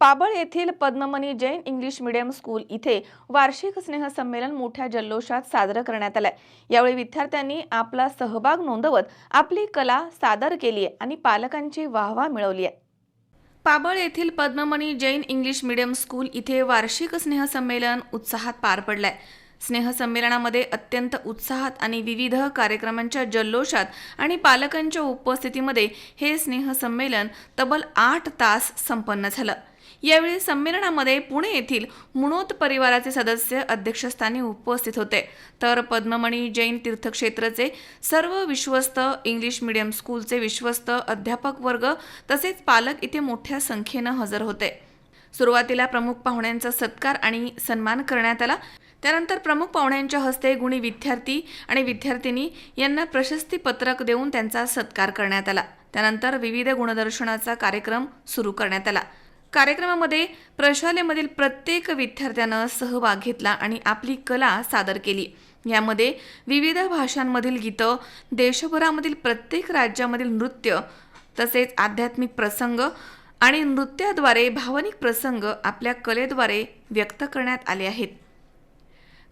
पाबळ येथील Padmamani Jain English medium school इथे वार्षिक स्नेहसंमेलन मोठ्या जल्लोषात साजरं करण्यात आलंय. यावेळी विद्यार्थ्यांनी आपला सहभाग नोंदवत आपली कला सादर केली आहे आणि पालकांची वाहवा मिळवली आहे. पाबळ येथील Padmamani Jain English medium school इथे वार्षिक स्नेहसंमेलन उत्साहात पार पडलंय. स्नेहसंमेलनामध्ये अत्यंत उत्साहात आणि विविध कार्यक्रमांच्या जल्लोषात आणि पालकांच्या उपस्थितीमध्ये हे स्नेहसंमेलन तब्बल आठ तास संपन्न झालं. यावेळी संमेलनामध्ये पुणे येथील मुणोत परिवाराचे सदस्य अध्यक्षस्थानी उपस्थित होते. तर पद्ममणी जैन तीर्थक्षेत्रचे सर्व विश्वस्त इंग्लिश मीडियम स्कूलचे विश्वस्त अध्यापक वर्ग तसेच पालक इथे मोठ्या संख्येनं हजर होते. सुरुवातीला प्रमुख पाहुण्यांचा सत्कार आणि सन्मान करण्यात आला. त्यानंतर प्रमुख पाहुण्यांच्या हस्ते गुणी विद्यार्थी आणि विद्यार्थिनी यांना प्रशस्तीपत्रक देऊन त्यांचा सत्कार करण्यात आला. त्यानंतर विविध गुणदर्शनाचा कार्यक्रम सुरू करण्यात आला. कार्यक्रमामध्ये प्रशालेमधील प्रत्येक विद्यार्थ्यानं सहभाग घेतला आणि आपली कला सादर केली. यामध्ये विविध भाषांमधील गीतं देशभरामधील प्रत्येक राज्यामधील नृत्य तसेच आध्यात्मिक प्रसंग आणि नृत्याद्वारे भावनिक प्रसंग आपल्या कलेद्वारे व्यक्त करण्यात आले आहेत.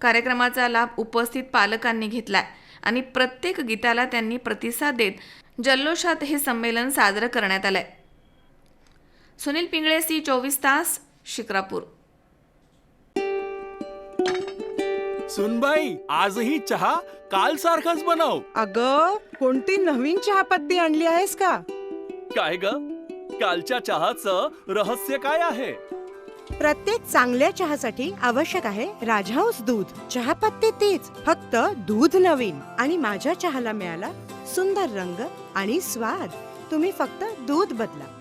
कार्यक्रमाचा लाभ उपस्थित पालकांनी घेतला आणि प्रत्येक गीताला त्यांनी प्रतिसाद देत जल्लोषात हे संमेलन साजरं करण्यात आलं आहे सुनील पिंगळे सी चोवीस तास शिक्रापूर. सुनबाई आजही चहा काल सारखाच बनव. अग कोणती नवीन चहापत्ती आणली आहेस का? काय ग? कालच्या चहाचं रहस्य काय आहे? प्रत्येक चांगल्या चहासाठी आवश्यक आहे राजहंस दूध. चहापत्ती तीच फक्त दूध नवीन. आणि माझ्या चहाला मिळाला सुंदर रंग आणि स्वाद. तुम्ही फक्त दूध बदला.